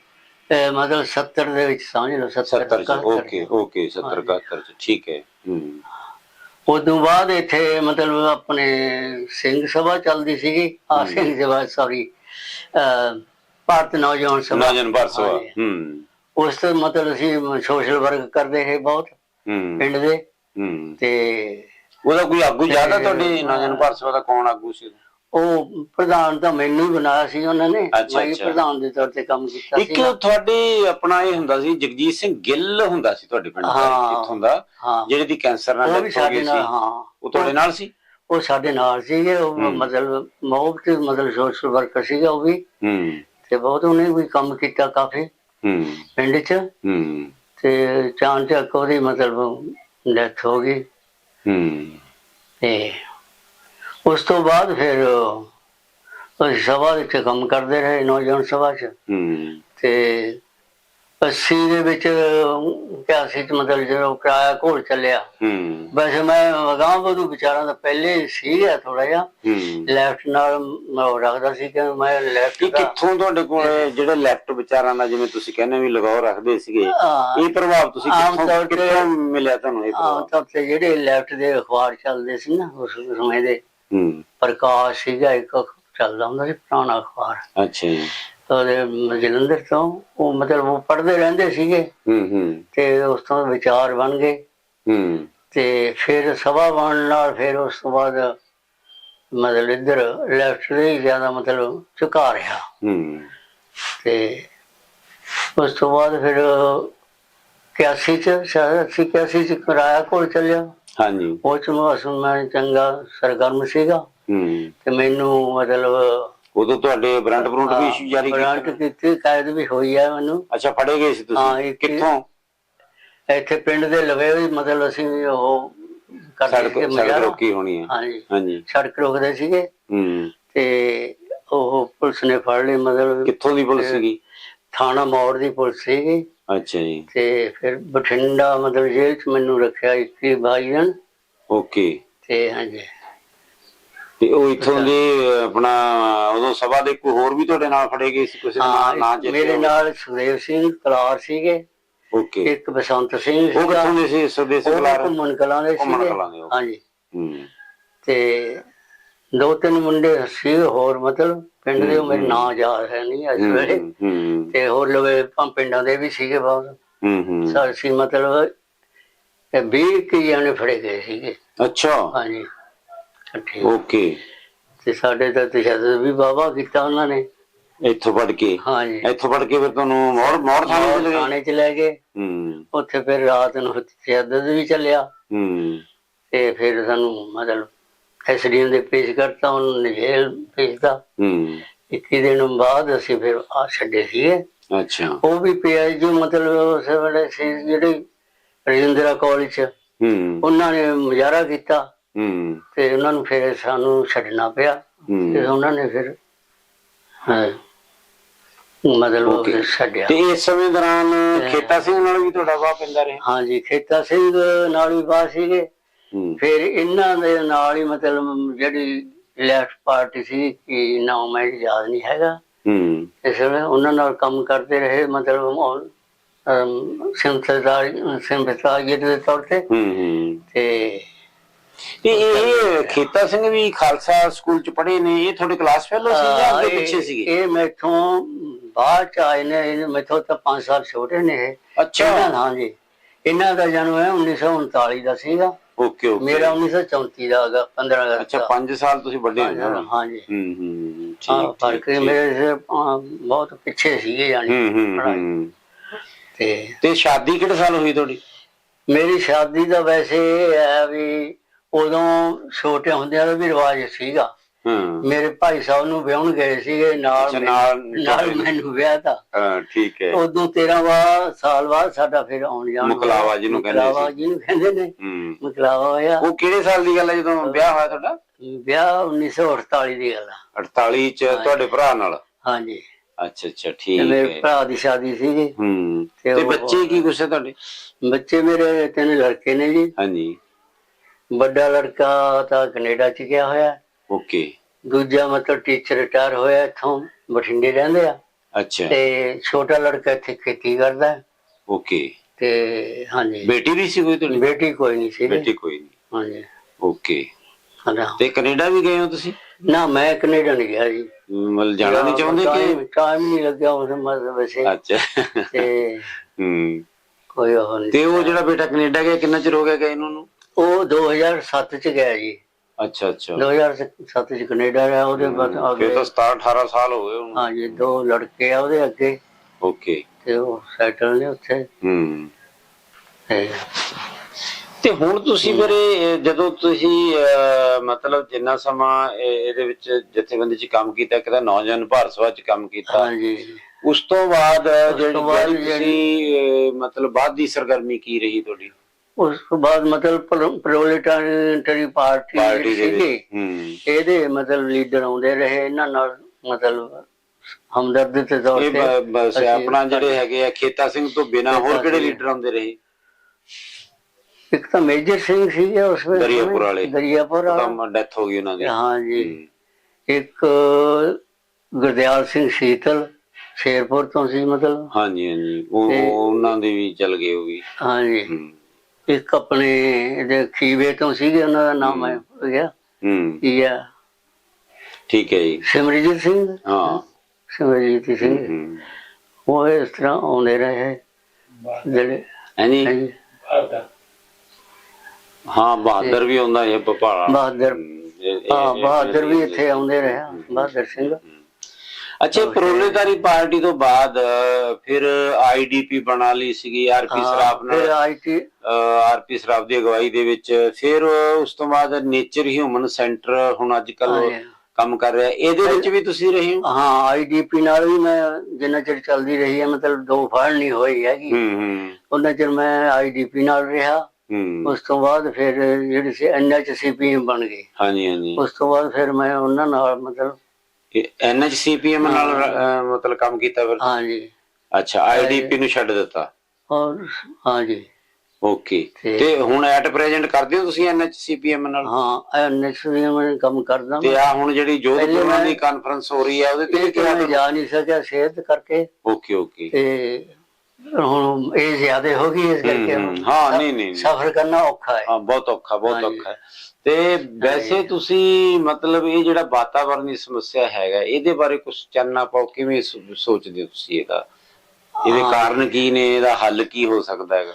[SPEAKER 2] ਮਤਲਬ 70 ਦੇ ਵਿੱਚ ਸਮਝ ਲਓ 70
[SPEAKER 1] 70 ਚ
[SPEAKER 2] ਇਕਹੱਤਰ।
[SPEAKER 1] ਓਕੇ ਓਕੇ 70 71 ਚ। ਠੀਕ ਹੈ। ਹੂੰ।
[SPEAKER 2] ਉਦੋਂ ਬਾਅਦ ਇੱਥੇ ਮਤਲਬ ਆਪਣੇ ਸਿੰਘ ਸਭਾ ਚੱਲਦੀ ਸੀਗੀ। ਆ ਸਿੰਘ ਸਭਾ ਸੌਰੀ ਭਾਰਤ ਨੌਜਵਾਨ ਸਭਾ।
[SPEAKER 1] ਨਾਜਨ ਬਰਸਵਾ
[SPEAKER 2] ਹਾਂਜੀ।
[SPEAKER 1] ਹੂੰ।
[SPEAKER 2] ਉਸ ਤੋਂ ਮਤਲਬ ਅਸੀਂ ਸੋਸ਼ਲ ਵਰਕ ਕਰਦੇ ਹੈ ਬਹੁਤ
[SPEAKER 1] ਹੂੰ।
[SPEAKER 2] ਪਿੰਡ ਦੇ।
[SPEAKER 1] ਹੂੰ।
[SPEAKER 2] ਤੇ
[SPEAKER 1] ਉਹਦਾ ਕੋਈ ਆਗੂ ਜ਼ਿਆਦਾ ਤੁਹਾਡੇ ਨਾਜਨ ਬਰਸਵਾ ਦਾ ਕੌਣ ਆਗੂ ਸੀ?
[SPEAKER 2] ਉਹ ਪ੍ਰਧਾਨ ਤਾਂ ਮੈਨੂੰ ਹੀ ਬਣਾਇਆ ਸੀ ਉਹਨਾਂ ਨੇ।
[SPEAKER 1] ਅੱਛਾ,
[SPEAKER 2] ਮੈਂ ਹੀ
[SPEAKER 1] ਅੱਛਾ।
[SPEAKER 2] ਪ੍ਰਧਾਨ ਦੇ ਤੌਰ ਤੇ ਕੰਮ ਕੀਤਾ
[SPEAKER 1] ਇੱਕ
[SPEAKER 2] ਸੀ
[SPEAKER 1] ਤੁਹਾਡੇ ਆਪਣਾ ਇਹ ਹੁੰਦਾ ਸੀ ਜਗਜੀਤ ਸਿੰਘ ਗਿੱਲ ਹੁੰਦਾ ਸੀ ਤੁਹਾਡੇ ਪਿੰਡ ਦਾ
[SPEAKER 2] ਹਾਂ।
[SPEAKER 1] ਇੱਥੋਂ ਦਾ
[SPEAKER 2] ਹਾਂ।
[SPEAKER 1] ਜਿਹੜੇ ਦੀ ਕੈਂਸਰ ਨਾਲ
[SPEAKER 2] ਉਹ ਵੀ
[SPEAKER 1] ਹੋ
[SPEAKER 2] ਸਾਡੇ
[SPEAKER 1] ਗਈ
[SPEAKER 2] ਨਾਲ
[SPEAKER 1] ਸੀ
[SPEAKER 2] ਹਾਂ।
[SPEAKER 1] ਉਹ ਤੁਹਾਡੇ ਨਾਲ ਸੀ?
[SPEAKER 2] ਉਹ ਸਾਡੇ ਨਾਲ ਸੀਗੇ ਉਹ
[SPEAKER 1] ਹੂੰ।
[SPEAKER 2] ਮਤਲਬ ਮੋਬ ਤੇ ਮਤਲਬ ਸੋਸ਼ਲ ਵਰਕਰ ਸੀਗਾ ਉਹ ਵੀ।
[SPEAKER 1] ਹੂੰ।
[SPEAKER 2] ਤੇ ਬਹੁਤ ਉਹਨੇ ਵੀ ਕੰਮ ਕੀਤਾ ਕਾਫੀ।
[SPEAKER 1] ਹੂੰ।
[SPEAKER 2] ਪਿੰਡ 'ਚ।
[SPEAKER 1] ਹੂੰ।
[SPEAKER 2] ਤੇ ਚਾਂਚ ਚੱਕ ਉਹਦੀ ਮਤਲਬ ਡੈਥ ਹੋ ਗਈ।
[SPEAKER 1] ਹੂੰ।
[SPEAKER 2] ਤੇ ਉਸ ਤੋਂ ਬਾਅਦ ਫਿਰ ਸਭਾ ਵਿੱਚ ਕੰਮ ਕਰਦੇ ਰਹੇ ਨੌਜਵਾਨ ਸਭਾ 'ਚ।
[SPEAKER 1] ਹੂੰ।
[SPEAKER 2] ਤੇ 80 ਦੇ ਵਿੱਚ 81 ਚ ਮਤਲਬ ਜਦੋਂ ਕਿਰਾਇਆ ਘੋਲ ਚੱਲਿਆ
[SPEAKER 1] ਹੂੰ।
[SPEAKER 2] ਵੈਸੇ ਮੈਂ ਵਗਾਂ ਬਦੂ ਵਿਚਾਰਾਂ ਦਾ ਪਹਿਲੇ ਸੀਗਾ ਥੋੜਾ ਜਿਹਾ। ਲੈਫਟ ਨਾਲ ਮੈਂ ਰੱਖਦਾ ਸੀ ਕਿ ਮੈਂ ਲੈਫਟ
[SPEAKER 1] ਕਿੱਥੋਂ ਤੁਹਾਡੇ ਕੋਲ ਜਿਹੜੇ ਲੈਫਟ ਵਿਚਾਰਾਂ ਦਾ ਜਿਵੇਂ ਤੁਸੀਂ ਕਹਿੰਦੇ ਵੀ ਲਗਾਓ ਰੱਖਦੇ ਸੀਗੇ ਇਹ ਪ੍ਰਭਾਵ ਤੁਸੀਂ
[SPEAKER 2] ਆਮ
[SPEAKER 1] ਕਿੱਥੋਂ ਮਿਲਿਆ ਤੁਹਾਨੂੰ ਇਹ
[SPEAKER 2] ਆਮ
[SPEAKER 1] ਪ੍ਰਭਾਵ?
[SPEAKER 2] ਤੌਰ ਤੇ ਜਿਹੜੇ ਲੈਫਟ ਦੇ ਅਖਬਾਰ ਚੱਲਦੇ ਸੀ ਨਾ ਉਸ ਸਮੇਂ ਦੇ
[SPEAKER 1] ਹੂੰ।
[SPEAKER 2] ਪ੍ਰਕਾਸ਼ ਸੀਗਾ ਇੱਕ ਚੱਲਦਾ ਹੁੰਦਾ ਸੀ ਪੁਰਾਣਾ ਅਖਬਾਰ।
[SPEAKER 1] ਅੱਛਾ ਜੀ।
[SPEAKER 2] ਉਹਦੇ ਜਲੰਧਰ ਤੋਂ ਉਹ ਮਤਲਬ ਉਹ ਪੜ੍ਹਦੇ ਰਹਿੰਦੇ ਸੀਗੇ।
[SPEAKER 1] ਹੂੰ ਹੂੰ।
[SPEAKER 2] ਤੇ ਉਸ ਤੋਂ ਵਿਚਾਰ ਬਣ ਗਏ।
[SPEAKER 1] ਹੂੰ।
[SPEAKER 2] ਤੇ ਫਿਰ ਸਭਾ ਬਣਨ ਨਾਲ ਫਿਰ ਉਸ ਤੋਂ ਬਾਅਦ ਮਤਲਬ ਇੱਧਰ ਲੈਫਟ ਦੇ ਜ਼ਿਆਦਾ ਮਤਲਬ ਝੁਕਾ ਰਿਹਾ।
[SPEAKER 1] ਹੂੰ।
[SPEAKER 2] ਤੇ ਉਸ ਤੋਂ ਬਾਅਦ ਫਿਰ 81 ਚ ਸ਼ਾਇਦ 80 81 ਚ ਕਿਰਾਇਆ ਕੋਲ ਚੱਲਿਆ।
[SPEAKER 1] ਹਾਂਜੀ।
[SPEAKER 2] ਉਹ ਚ ਮੌਸਮ ਮੈਂ ਚੰਗਾ ਸਰਗਰਮ ਸੀਗਾ।
[SPEAKER 1] ਹੂੰ।
[SPEAKER 2] ਤੇ ਮੈਨੂੰ ਮਤਲਬ
[SPEAKER 1] ਉਦੋਂ ਤੁਹਾਡੇ ਬ੍ਰਾਂਡ ਬਰੂੰਟ ਵੀ ਇਸ਼ੂ ਜਾਰੀ
[SPEAKER 2] ਗ੍ਰਾਂਟ
[SPEAKER 1] ਕੀਤਾ?
[SPEAKER 2] ਕਾਇਦ ਵੀ ਹੋਈ ਹੈ ਮੈਨੂੰ।
[SPEAKER 1] ਅੱਛਾ ਫੜੇ ਗਏ ਸੀ ਤੁਸੀਂ? ਕਿੱਥੋਂ?
[SPEAKER 2] ਇੱਥੇ ਪਿੰਡ ਦੇ ਲਵੇ ਹੋਈ ਮਤਲਬ ਅਸੀਂ ਉਹ ਕਰਦੇ
[SPEAKER 1] ਸੜਕ
[SPEAKER 2] ਸੀ
[SPEAKER 1] ਸੜਕ
[SPEAKER 2] ਮੁਜ਼ਾਹਰਾ।
[SPEAKER 1] ਰੋਕੀ ਹੋਣੀ ਹੈ
[SPEAKER 2] ਹਾਂਜੀ।
[SPEAKER 1] ਹਾਂਜੀ।
[SPEAKER 2] ਸੜਕ ਰੋਕਦੇ ਸੀਗੇ।
[SPEAKER 1] ਹੂੰ।
[SPEAKER 2] ਤੇ ਉਹ ਪੁਲਿਸ ਨੇ ਫੜ ਲਈ ਮਤਲਬ
[SPEAKER 1] ਕਿੱਥੋਂ ਦੀ ਪੁਲਿਸ ਸੀਗੀ?
[SPEAKER 2] ਥਾਣਾ ਮੌੜ ਦੀ ਪੁਲਿਸ ਸੀਗੀ।
[SPEAKER 1] ਅੱਛਾ ਜੀ।
[SPEAKER 2] ਤੇ ਫਿਰ ਬਠਿੰਡਾ ਮਤਲਬ ਜੇਲ੍ਹ ਚ ਮੈਨੂੰ ਰੱਖਿਆ 21 22 ਦਿਨ
[SPEAKER 1] ਓਕੇ।
[SPEAKER 2] ਤੇ ਹਾਂਜੀ।
[SPEAKER 1] ਤੇ ਉਹ ਇਥੋਂ ਦੇ ਆਪਣਾ ਉਦੋਂ ਸਭਾ ਦੇ ਕੋਈ ਹੋਰ ਵੀ ਤੁਹਾਡੇ ਨਾਲ ਫੜੇ ਗਏ ਸੀ? ਕਿਸੇ ਨਾਂ ਚੇਤੇ
[SPEAKER 2] ਮੇਰੇ? ਨਾਲ ਸੁਦੇਵ ਸਿੰਘ ਕਲਾਰ ਸੀਗੇ।
[SPEAKER 1] ਓਕੇ।
[SPEAKER 2] ਇੱਕ ਬਸੰਤ ਸਿੰਘ
[SPEAKER 1] ਉਹ ਕਿੱਥੋਂ ਦੇ ਸੀ? ਸੁਦੇਸ਼
[SPEAKER 2] ਉਹ
[SPEAKER 1] ਕਲਾਰ।
[SPEAKER 2] ਦੇ
[SPEAKER 1] ਘੁੰਮਣ ਕਲਾਂ ਦੇ, ਓਕੇ।
[SPEAKER 2] ਹਾਂਜੀ।
[SPEAKER 1] ਹੂੰ।
[SPEAKER 2] ਤੇ ਦੋ ਤਿੰਨ ਮੁੰਡੇ ਸੀ ਹੋਰ ਮਤਲਬ ਪਿੰਡ ਦੇ ਉਹ ਮੇਰੇ ਨਾਂ ਯਾਦ ਹੈ ਨਹੀਂ ਇਸ ਵੇਲੇ। ਤੇ ਹੋਰ ਲਵੇ ਪਿੰਡਾਂ ਦੇ ਵੀ ਸੀਗੇ ਬਹੁਤ।
[SPEAKER 1] ਹੂੰ ਹੂੰ।
[SPEAKER 2] ਸਰ ਸੀ ਮਤਲਬ ਇਹ 20 ਕੀ ਜਾਣੇ ਫੜੇ ਗਏ ਸੀਗੇ।
[SPEAKER 1] ਅੱਛਾ।
[SPEAKER 2] ਹਾਂਜੀ। ਇਕੱਠੇ।
[SPEAKER 1] ਓਕੇ।
[SPEAKER 2] ਤੇ ਸਾਡੇ ਤਾਂ ਤਸ਼ੱਦਦ ਵੀ ਬਾਬਾ ਕੀਤਾ ਉਹਨਾਂ ਨੇ।
[SPEAKER 1] ਇੱਥੋਂ ਫੜ ਕੇ?
[SPEAKER 2] ਹਾਂਜੀ।
[SPEAKER 1] ਇੱਥੋਂ ਫੜ ਕੇ ਫਿਰ ਤੁਹਾਨੂੰ ਮੋੜ ਮੋੜ ਥਾਣੇ ਗਏ?
[SPEAKER 2] ਥਾਣੇ ਚ ਲੈ ਗਏ।
[SPEAKER 1] ਹੂੰ।
[SPEAKER 2] ਉੱਥੇ ਫਿਰ ਰਾਤ ਨੂੰ ਤਸ਼ੱਦਦ ਵੀ ਚੱਲਿਆ।
[SPEAKER 1] ਹੂੰ।
[SPEAKER 2] ਤੇ ਫਿਰ ਸਾਨੂੰ ਮਤਲਬ ਐਸਡੀਐਮ ਦੇ ਪੇਸ਼ ਕਰਤਾ ਉਹਨਾਂ ਨੇ ਜੇਲ੍ਹ ਭੇਜਤਾ।
[SPEAKER 1] ਹੂੰ।
[SPEAKER 2] 21 ਦਿਨ ਬਾਅਦ ਅਸੀਂ ਫਿਰ ਆ ਛੱਡੇ ਸੀਗੇ।
[SPEAKER 1] ਅੱਛਾ।
[SPEAKER 2] ਉਹ ਵੀ ਪਿਆ ਜੋ ਮਤਲਬ ਉਸ ਵੇਲੇ ਸੀ ਜਿਹੜੇ ਰਜਿੰਦਰਾ ਕਾਲਜ ਚ
[SPEAKER 1] ਹੂੰ।
[SPEAKER 2] ਉਹਨਾਂ ਨੇ ਮੁਜ਼ਾਹਰਾ ਕੀਤਾ।
[SPEAKER 1] ਹੂੰ।
[SPEAKER 2] ਤੇ ਉਹਨਾਂ ਨੂੰ ਫਿਰ ਸਾਨੂੰ ਛੱਡਣਾ ਪਿਆ। ਤੇ ਉਹਨਾਂ ਨੇ ਫਿਰ ਹਾਂ, ਮਤਲਬ. ਛੱਡਿਆ।
[SPEAKER 1] ਤੇ ਇਸ ਸਮੇਂ ਦੌਰਾਨ ਖੇਤਾ ਸਿੰਘ ਨਾਲ ਵੀ ਤੁਹਾਡਾ ਵਾਹ ਪੈਂਦਾ ਰਿਹਾ?
[SPEAKER 2] ਹਾਂਜੀ ਖੇਤਾ ਸਿੰਘ ਨਾਲ ਵੀ ਬਾਤ ਸੀਗੇ। ਫਿਰ ਇਹਨਾਂ ਦੇ ਨਾਲ ਹੀ ਮਤਲਬ ਜਿਹੜੀ ਲੈਫਟ ਪਾਰਟੀ ਸੀ ਕਿ ਨਾਮ ਮੈਂ ਯਾਦ ਨਹੀਂ ਹੈਗਾ।
[SPEAKER 1] ਹੂੰ।
[SPEAKER 2] ਇਸ ਵੇਲੇ ਉਹਨਾਂ ਨਾਲ ਕੰਮ ਕਰਦੇ ਰਹੇ ਮਤਲਬ ਦੇ ਤੌਰ ਤੇ।
[SPEAKER 1] ਹੂੰ ਇਹ ਖੇਤਾ ਸਿੰਘ ਵੀ ਖਾਲਸਾ ਸਕੂਲ ਚ ਪੜ੍ਹੇ ਨੇ ਇਹ ਤੁਹਾਡੇ ਕਲਾਸ ਫੈਲੋ ਸੀ ਜਾਂ ਅੱਗੇ ਪਿੱਛੇ ਸੀਗੇ?
[SPEAKER 2] ਇਹ ਮੈਥੋਂ ਬਾਅਦ ਚ ਆਏ ਨੇ ਇਹ ਮੈਥੋਂ ਤਾਂ 5 ਸਾਲ ਛੋਟੇ ਨੇ
[SPEAKER 1] ਅੱਛਾ।
[SPEAKER 2] ਹਾਂ ਜੀ ਇਹਨਾਂ ਦਾ ਜਨਮ ਹੈ 1939 ਦਾ ਸੀਗਾ।
[SPEAKER 1] ਓਕੇ ਓਕੇ
[SPEAKER 2] ਮੇਰਾ 1934 ਦਾ ਹੈਗਾ 15 ਅਗਸਤ
[SPEAKER 1] ਅੱਛਾ 5 ਸਾਲ ਤੁਸੀਂ ਵੱਡੇ ਹੋ ਨਾ
[SPEAKER 2] ਹਾਂ ਜੀ
[SPEAKER 1] ਹੂੰ ਹੂੰ ਠੀਕ ਠੀਕ।
[SPEAKER 2] ਮੇਰੇ ਸੇ ਬਹੁਤ ਪਿੱਛੇ ਸੀਗੇ ਜਾਨੀ
[SPEAKER 1] ਹੂੰ।
[SPEAKER 2] ਤੇ
[SPEAKER 1] ਤੇ ਸ਼ਾਦੀ ਕਿਹੜੇ ਸਾਲ ਹੋਈ ਤੁਹਾਡੀ?
[SPEAKER 2] ਮੇਰੀ ਸ਼ਾਦੀ ਦਾ ਵੈਸੇ ਇਹ ਹੈ ਵੀ ਉਦੋਂ ਛੋਟੇ ਹੁੰਦਿਆਂ ਦਾ ਵੀ ਰਿਵਾਜ ਸੀਗਾ। ਮੇਰੇ ਭਾਈ ਸਾਹਿਬ ਨੂੰ ਵਿਆਹਣ ਗਏ ਸੀਗੇ ਨਾਲ
[SPEAKER 1] ਨਾਲ-
[SPEAKER 2] ਮੈਨੂੰ ਵਿਆਹ ਤਾਂ।
[SPEAKER 1] ਹਾਂ ਠੀਕ ਹੈ।
[SPEAKER 2] ਉਦੋਂ 13 ਬਾਅਦ ਸਾਲ ਬਾਅਦ ਸਾਡਾ ਫਿਰ ਆਉਣ ਜਾਣ
[SPEAKER 1] ਮੁਕਲਾਵਾ ਜਿਹਨੂੰ ਕਹਿੰਦੇ ਸੀ।
[SPEAKER 2] ਮੁਕਲਾਵਾ ਜਿਹਨੂੰ ਕਹਿੰਦੇ ਨੇ। ਮੁਕਲਾਵਾ ਹੋਇਆ।
[SPEAKER 1] ਉਹ ਕਿਹੜੇ ਸਾਲ ਦੀ ਗੱਲ ਹੈ ਜਦੋਂ ਵਿਆਹ ਹੋਇਆ ਤੁਹਾਡਾ?
[SPEAKER 2] ਵਿਆਹ 1948 ਦੀ ਗੱਲ ਆ।
[SPEAKER 1] 48 ਚ ਤੁਹਾਡੇ ਭਰਾ ਨਾਲ?
[SPEAKER 2] ਹਾਂਜੀ।
[SPEAKER 1] ਅੱਛਾ ਅੱਛਾ ਠੀਕ
[SPEAKER 2] ਮੇਰੇ
[SPEAKER 1] ਹੈ।
[SPEAKER 2] ਭਰਾ ਦੀ ਸ਼ਾਦੀ ਸੀਗੀ।
[SPEAKER 1] ਹੂੰ।
[SPEAKER 2] ਤੇ
[SPEAKER 1] ਬੱਚੇ ਕੀ ਕੁਛ ਹੈ ਤੁਹਾਡੇ?
[SPEAKER 2] ਬੱਚੇ ਮੇਰੇ ਤਿੰਨ ਲੜਕੇ ਨੇ ਜੀ।
[SPEAKER 1] ਹਾਂਜੀ।
[SPEAKER 2] ਵੱਡਾ ਲੜਕਾ ਤਾਂ ਕੈਨੇਡਾ ਚ ਗਿਆ ਹੋਇਆ।
[SPEAKER 1] ਓਕੇ
[SPEAKER 2] ਦੂਜਾ ਮਤਲਬ ਟੀਚਰ ਰਿਟਾਇਰ ਹੋਇਆ ਇੱਥੋਂ ਬਠਿੰਡੇ ਰਹਿੰਦੇ ਆ।
[SPEAKER 1] ਅੱਛਾ।
[SPEAKER 2] ਤੇ ਛੋਟਾ ਲੜਕਾ ਇੱਥੇ ਖੇਤੀ ਕਰਦਾ। ਹੈ
[SPEAKER 1] ਓਕੇ
[SPEAKER 2] ਤੇ ਹਾਂਜੀ।
[SPEAKER 1] ਬੇਟੀ ਵੀ ਸੀ ਕੋਈ ਤੁਹਾਡੀ?
[SPEAKER 2] ਬੇਟੀ ਕੋਈ ਨਹੀਂ ਸੀ।
[SPEAKER 1] ਬੇਟੀ ਕੋਈ ਨਹੀਂ।
[SPEAKER 2] ਹਾਂਜੀ।
[SPEAKER 1] ਓਕੇ
[SPEAKER 2] ਹਾਂ
[SPEAKER 1] ਤੇ ਕੈਨੇਡਾ ਵੀ ਗਏ ਹੋ ਤੁਸੀਂ?
[SPEAKER 2] ਨਾ ਮੈਂ ਕੈਨੇਡਾ ਨਹੀਂ ਗਿਆ ਜੀ।
[SPEAKER 1] ਮਤਲਬ ਜਾਣਾ ਨਹੀਂ ਚਾਹੁੰਦੇ ਕਿ
[SPEAKER 2] ਟਾਈਮ ਨਹੀਂ ਲੱਗਿਆ ਉਸ ਮਤਲਬ ਵੈਸੇ।
[SPEAKER 1] ਅੱਛਾ।
[SPEAKER 2] ਤੇ
[SPEAKER 1] ਹੂੰ।
[SPEAKER 2] ਕੋਈ ਨਹੀਂ
[SPEAKER 1] ਤੇ ਉਹ ਜਿਹੜਾ ਬੇਟਾ ਕੈਨੇਡਾ ਗਿਆ ਕਿੰਨਾ ਚਿਰ ਹੋ ਗਿਆ ਗਏ ਨੂੰ
[SPEAKER 2] ਉਹ 2007 ਚ ਗਿਆ ਜੀ।
[SPEAKER 1] ਅੱਛਾ ਅੱਛਾ।
[SPEAKER 2] 2007 ਚ ਕੈਨੇਡਾ ਗਿਆ ਉਹਦੇ ਬਾਅਦ
[SPEAKER 1] ਫਿਰ
[SPEAKER 2] ਅੱਗੇ
[SPEAKER 1] ਤਾਂ 17 18 ਸਾਲ ਹੋ ਗਏ ਹੁਣ
[SPEAKER 2] ਹਾਂਜੀ ਦੋ ਲੜਕੇ ਆ ਉਹਦੇ ਅੱਗੇ।
[SPEAKER 1] ਓਕੇ।
[SPEAKER 2] ਤੇ ਉਹ ਸੈਟਲ ਨੇ ਉੱਥੇ।
[SPEAKER 1] ਹੂੰ।
[SPEAKER 2] ਤੇ
[SPEAKER 1] ਤੇ ਹੁਣ ਤੁਸੀਂ ਫਿਰ ਇਹ ਜਦੋਂ ਤੁਸੀਂ ਅਹ, ਮਤਲਬ ਜਿੰਨਾ ਸਮਾਂ ਇਹ- ਇਹਦੇ ਵਿੱਚ ਜਥੇਬੰਦੀ 'ਚ ਕੰਮ ਕੀਤਾ ਇੱਕ ਤਾਂ ਨੌਜਵਾਨ ਭਾਰਤ ਸਭਾ 'ਚ ਕੰਮ ਕੀਤਾ
[SPEAKER 2] ਹਾਂਜੀ
[SPEAKER 1] ਉਸ ਤੋਂ ਬਾਅਦ ਜਿਹੜੀ
[SPEAKER 2] ਤੋਂ ਬਾਅਦ
[SPEAKER 1] ਜਿਹੜੀ ਅਹ, ਮਤਲਬ ਬਾਅਦ ਦੀ ਸਰਗਰਮੀ ਕੀ ਰਹੀ ਤੁਹਾਡੀ?
[SPEAKER 2] ਉਸ ਤੋਂ ਬਾਅਦ ਮਤਲਬ ਪ੍ਰੋਲੇਟਾਰੀ ਪਾਰਟੀ
[SPEAKER 1] ਪਾਰਟੀ ਹੂੰ।
[SPEAKER 2] ਇਹਦੇ ਮਤਲਬ ਲੀਡਰ ਆਉਂਦੇ ਰਹੇ ਇਹਨਾਂ ਨਾਲ ਮਤਲਬ ਹਮਦਰਦ ਦੇ ਤੌਰ
[SPEAKER 1] ਇਹ
[SPEAKER 2] ਤੇ ਅਸੀਂ-
[SPEAKER 1] ਆਪਣਾ ਜਿਹੜੇ ਹੈਗੇ ਆ ਖੇਤਾ ਸਿੰਘ ਤੋਂ ਬਿਨਾ ਹੋਰ ਕਿਹੜੇ। ਲੀਡਰ ਆਉਂਦੇ ਰਹੇ?
[SPEAKER 2] ਇੱਕ ਤਾਂ ਮੇਜਰ ਸਿੰਘ ਸੀਗੇ ਉਸ ਵੇਲੇ
[SPEAKER 1] ਦਰਿਆਪੁਰ ਵਾਲੇ।
[SPEAKER 2] ਦਰਿਆਪੁਰ ਵਾਲਾ।
[SPEAKER 1] ਤਾਂ ਡੈਥ ਹੋ ਗਈ ਉਹਨਾਂ ਦੀ।
[SPEAKER 2] ਹਾਂ ਜੀ। ਇੱਕ ਗੁਰਦਿਆਲ ਸਿੰਘ ਸ਼ੀਤਲ ਸ਼ੇਰਪੁਰ ਤੋਂ ਸੀ ਮਤਲਬ।
[SPEAKER 1] ਹਾਂਜੀ ਹਾਂਜੀ। ਉਹ
[SPEAKER 2] ਤੇ-
[SPEAKER 1] ਉਹ ਉਹਨਾਂ ਦੇ ਵੀ ਚਲ ਗਏ ਉਹ ਵੀ
[SPEAKER 2] ਹਾਂ ਜੀ।
[SPEAKER 1] ਹੂੰ।
[SPEAKER 2] ਇੱਕ ਆਪਣੇ ਦੇ ਖੀਵੇ ਤੋਂ ਸੀਗੇ ਉਹਨਾਂ ਦਾ ਨਾਮ ਹੈ ਗਿਆ
[SPEAKER 1] ਹੂੰ।
[SPEAKER 2] ਕੀ ਆ।
[SPEAKER 1] ਠੀਕ ਹੈ ਜੀ।
[SPEAKER 2] ਸਿਮਰਜੀਤ ਸਿੰਘ।
[SPEAKER 1] ਹਾਂ।
[SPEAKER 2] ਸਿਮਰਜੀਤ ਸਿੰਘ।
[SPEAKER 1] ਹੂੰ।
[SPEAKER 2] ਉਹ ਇਸ ਤਰ੍ਹਾਂ ਆਉਂਦੇ ਰਹੇ ਜਿਹੜੇ
[SPEAKER 1] ਹਾਂਜੀ। ਹਾਂ ਬਹਾਦਰ ਵੀ ਆਉਂਦਾ ਇਹ ਭਪਾਲਾ।
[SPEAKER 2] ਬਹਾਦਰ।
[SPEAKER 1] ਹੂੰ,
[SPEAKER 2] ਬਹਾਦਰ ਵੀ ਇੱਥੇ ਆਉਂਦੇ ਰਹੇ ਬਹਾਦਰ ਸਿੰਘ।
[SPEAKER 1] ਅੱਛਾ ਪ੍ਰੋਲੇਟਾਰੀ ਪਾਰਟੀ ਤੋਂ ਬਾਅਦ ਫਿਰ ਆਈਡੀਪੀ ਬਣਾ ਲਈ ਸੀਗੀ ਆਰਪੀ ਸਰਾਫ
[SPEAKER 2] ਫਿਰ
[SPEAKER 1] ਨਾਲ
[SPEAKER 2] ਆਈਟੀ
[SPEAKER 1] ਆਰਪੀ ਸਰਾਫ ਦੀ ਅਗਵਾਈ ਦੇ ਵਿੱਚ। ਫਿਰ ਉਸ ਤੋਂ ਬਾਅਦ ਨੇਚਰ ਹਿਊਮਨ ਸੈਂਟਰ ਹੁਣ ਅੱਜ ਕੱਲ। ਕੰਮ ਕਰ ਰਿਹਾ। ਇਹਦੇ ਵਿੱਚ ਵੀ ਤੁਸੀਂ ਰਹੇ ਹੋ?
[SPEAKER 2] ਹਾਂ ਆਈਡੀਪੀ ਨਾਲ ਵੀ ਮੈਂ ਜਿੰਨਾ ਚਿਰ ਚੱਲਦੀ ਰਹੀ ਹੈ ਮਤਲਬ ਦੋ ਫੜ ਨਹੀਂ ਹੋਈ ਹੈਗੀ।
[SPEAKER 1] ਹੂੰ ਹੂੰ।
[SPEAKER 2] ਉਹਨਾਂ ਚਿਰ ਮੈਂ ਆਈਡੀਪੀ ਨਾਲ ਰਿਹਾ। ਉਸ ਤੋਂ ਬਾਅਦ ਫਿਰ ਜਿਹੜੇ ਸੀ ਐਨਐਚਸੀਪੀ ਬਣ ਗਏ।
[SPEAKER 1] ਹਾਂਜੀ ਹਾਂਜੀ।
[SPEAKER 2] ਉਸ ਤੋਂ ਬਾਅਦ ਫਿਰ ਮੈਂ ਉਹਨਾਂ ਨਾਲ ਮਤਲਬ
[SPEAKER 1] ਐਨਐਚਸੀਪੀਐਮ ਨਾਲ ਅਹ, ਮਤਲਬ ਕੰਮ ਕੀਤਾ ਫਿਰ?
[SPEAKER 2] ਹਾਂਜੀ।
[SPEAKER 1] ਅੱਛਾ ਆਈਡੀਪੀ ਨੂੰ ਛੱਡ ਦਿੱਤਾ?
[SPEAKER 2] ਔਰ ਹਾਂਜੀ।
[SPEAKER 1] ਓਕੇ।
[SPEAKER 2] ਤੇ-
[SPEAKER 1] ਤੇ ਹੁਣ ਐਟ ਪ੍ਰੈਜ਼ੈਂਟ ਕਰਦੇ ਹੋ ਤੁਸੀਂ ਐਨਐਚਸੀਪੀਐਮ ਨਾਲ?
[SPEAKER 2] ਹਾਂ ਐਨਐਚਸੀਪੀ ਮੈਂ ਕੰਮ ਕਰਦਾ
[SPEAKER 1] ਤੇ ਆ ਹੁਣ ਜਿਹੜੀ ਜੋਧਪੁਰ
[SPEAKER 2] ਮੈਂ-
[SPEAKER 1] ਦੀ ਕਾਨਫਰੰਸ ਹੋ ਰਹੀ ਹੈ ਉਹਦੇ ਤੇ
[SPEAKER 2] ਇਹ ਕਿ ਮੈਂ ਜਾ ਨਹੀਂ ਸਕਿਆ ਸਿਹਤ ਕਰਕੇ।
[SPEAKER 1] Okay okay.
[SPEAKER 2] ਤੇ ਹੁਣ ਇਹ ਜ਼ਿਆਦਾ ਹੋ ਗਈ ਇਸ ਕਰਕੇ
[SPEAKER 1] ਹੂੰ, ਨਹੀਂ, ਨਹੀਂ, ਨਹੀਂ।
[SPEAKER 2] ਸਫਰ ਕਰਨਾ ਔਖਾ ਹੈ।
[SPEAKER 1] ਹਾਂ ਬਹੁਤ ਔਖਾ ਬਹੁਤ
[SPEAKER 2] ਹਾਂਜੀ।
[SPEAKER 1] ਔਖਾ ਹੈ। ਤੇ ਵੈਸੇ ਤੁਸੀਂ ਮਤਲਬ ਇਹ ਜਿਹੜਾ ਵਾਤਾਵਰਣ ਦੀ ਸਮੱਸਿਆ ਹੈਗਾ ਇਹਦੇ ਬਾਰੇ ਕੁਝ ਚਾਨਣਾ ਪਾਓ ਕਿਵੇਂ ਸੋ- ਸੋਚਦੇ ਹੋ ਤੁਸੀਂ ਇਹਦਾ? ਇਹਦੇ। ਕਾਰਨ ਕੀ ਨੇ ਇਹਦਾ ਹੱਲ ਕੀ ਹੋ ਸਕਦਾ ਹੈਗਾ?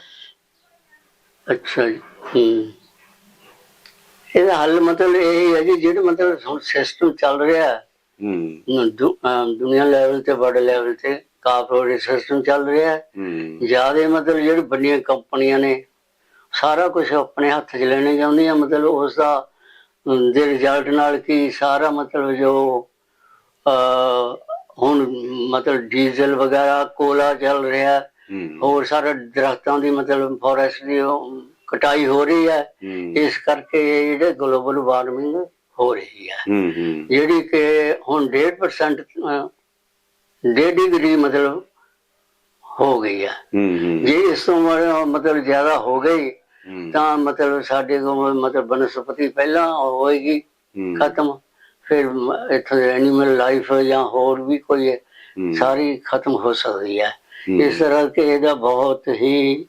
[SPEAKER 2] ਅੱਛਾ ਜੀ। ਹੂੰ। ਇਹਦਾ ਹੱਲ ਮਤਲਬ ਇਹ ਹੈ ਜੀ ਜਿਹੜਾ ਮਤਲਬ ਹੁਣ ਸਿਸਟਮ ਚੱਲ ਰਿਹਾ ਹੈ।
[SPEAKER 1] ਹੂੰ।
[SPEAKER 2] ਦੁ- ਦੁਨੀਆ ਲੈਵਲ ਤੇ ਵੱਡੇ ਲੈਵਲ ਤੇ ਕਾਰਪੋਰੇਟ ਸਿਸਟਮ ਚੱਲ ਰਿਹਾ ਹੈ।
[SPEAKER 1] ਹੂੰ।
[SPEAKER 2] ਜ਼ਿਆਦਾ ਮਤਲਬ ਜਿਹੜੀ ਵੱਡੀਆਂ ਕੰਪਨੀਆਂ ਨੇ ਸਾਰਾ ਕੁਝ ਆਪਣੇ ਹੱਥ 'ਚ ਲੈਣੇ ਚਾਹੁੰਦੀਆਂ ਮਤਲਬ ਉਸ ਦਾ ਦੇ ਰਿਜ਼ਲਟ ਨਾਲ ਕੀ ਸਾਰਾ ਮਤਲਬ ਜੋ ਅ ਹੁਣ ਮਤਲਬ ਡੀਜ਼ਲ ਵਗੈਰਾ ਕੋਲਾ ਚੱਲ ਰਿਹਾ ਹੋਰ ਸਾਰਾ ਦਰਖਤਾਂ ਦੀ ਮਤਲਬ ਫੋਰੈਸਟ ਦੀ ਕਟਾਈ ਹੋ ਰਹੀ ਹੈ ਇਸ ਕਰਕੇ ਇਹ ਜਿਹੜੇ ਗਲੋਬਲ ਵਾਰਮਿੰਗ ਹੋ ਰਹੀ ਹੈ। ਜਿਹੜੀ ਕਿ ਹੁਣ 1.5% ਅ, ਡੇਢ ਡਿਗਰੀ ਮਤਲਬ ਹੋ ਗਈ ਹੈ। ਜੇ ਇਸ ਤੋਂ ਮਤਲਬ ਜ਼ਿਆਦਾ ਹੋ ਗਈ ਤਾਂ ਮਤਲਬ ਸਾਡੇ ਕੋਲ ਮਤਲਬ ਬਨਸਪਤੀ ਪਹਿਲਾਂ ਹੋਏਗੀ ਖਤਮ। ਫਿਰ ਇੱਥੇ ਐਨੀਮਲ ਲਾਈਫ ਜਾਂ ਹੋਰ ਵੀ ਕੋਈ ਸਾਰੀ ਖਤਮ ਹੋ ਸਕਦੀ ਹੈ। ਇਸ ਤਰ੍ਹਾਂ ਕਿ ਇਹਦਾ ਬਹੁਤ ਹੀ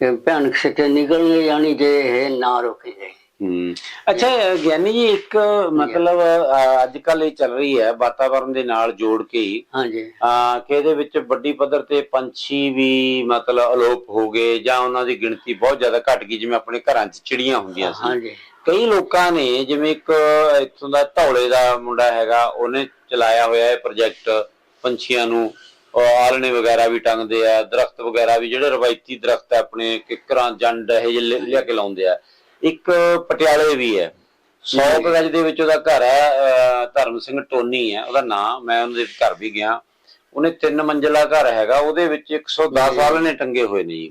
[SPEAKER 2] ਭਿਆਨਕ ਸਿੱਟੇ ਨਿਕਲਣਗੇ ਯਾਨੀ ਜੇ ਇਹ ਨਾ ਰੋਕੀ ਜਾਏ।
[SPEAKER 1] ਹੂੰ। ਅੱਛਾ ਗਿਆਨੀ ਜੀ ਇੱਕ ਮਤਲਬ ਅੱਜ ਕੱਲ ਇਹ ਚੱਲ ਰਹੀ ਹੈ ਵਾਤਾਵਰਣ ਦੇ ਨਾਲ ਜੋੜ ਕੇ ਹੀ।
[SPEAKER 2] ਹਾਂਜੀ।
[SPEAKER 1] ਆ ਕਿ ਇਹਦੇ ਵਿੱਚ ਵੱਡੀ ਪੱਧਰ ਤੇ ਪੰਛੀ ਵੀ ਮਤਲਬ ਅਲੋਪ ਹੋ ਗਏ ਜਾਂ ਉਹਨਾਂ ਦੀ ਗਿਣਤੀ ਬਹੁਤ ਜ਼ਿਆਦਾ ਘਟ ਗਈ ਜਿਵੇਂ ਆਪਣੇ ਘਰਾਂ 'ਚ ਚਿੜੀਆਂ ਹੁੰਦੀਆਂ ਸੀ।
[SPEAKER 2] ਹਾਂਜੀ।
[SPEAKER 1] ਕਈ ਲੋਕਾਂ ਨੇ ਜਿਵੇਂ ਇੱਕ ਇੱਥੋਂ ਦਾ ਧੌਲੇ ਦਾ ਮੁੰਡਾ ਹੈਗਾ ਉਹਨੇ ਚਲਾਇਆ ਹੋਇਆ ਹੈ ਪ੍ਰੋਜੈਕਟ ਪੰਛੀਆਂ ਨੂੰ। ਆਲਣੇ ਵਗੈਰਾ ਵੀ ਟੰਗਦੇ ਆ ਦਰਖਤ ਵਗੈਰਾ ਵੀ ਜਿਹੜੇ ਰਵਾਇਤੀ ਦਰਖਤ ਆ ਆਪਣੇ ਕਿੱਕਰਾਂ ਜੰਡ ਇਹ ਲਿਆ ਕੇ ਲਾਉਂਦੇ ਆ। ਇੱਕ ਪਟਿਆਲੇ ਵੀ ਹੈ। 100 ਗਜ ਦੇ ਵਿੱਚ ਉਹਦਾ ਘਰ ਹੈ ਧਰਮ ਸਿੰਘ ਟੋਨੀ ਹੈ ਉਹਦਾ ਨਾਮ ਮੈਂ ਉਹਦੇ ਘਰ ਵੀ ਗਿਆ। ਉਹਨੇ ਤਿੰਨ ਮੰਜ਼ਲਾ ਘਰ ਹੈਗਾ ਉਹਦੇ ਵਿੱਚ 110 ਆਲਣੇ ਟੰਗੇ ਹੋਏ ਨੇ ਜੀ।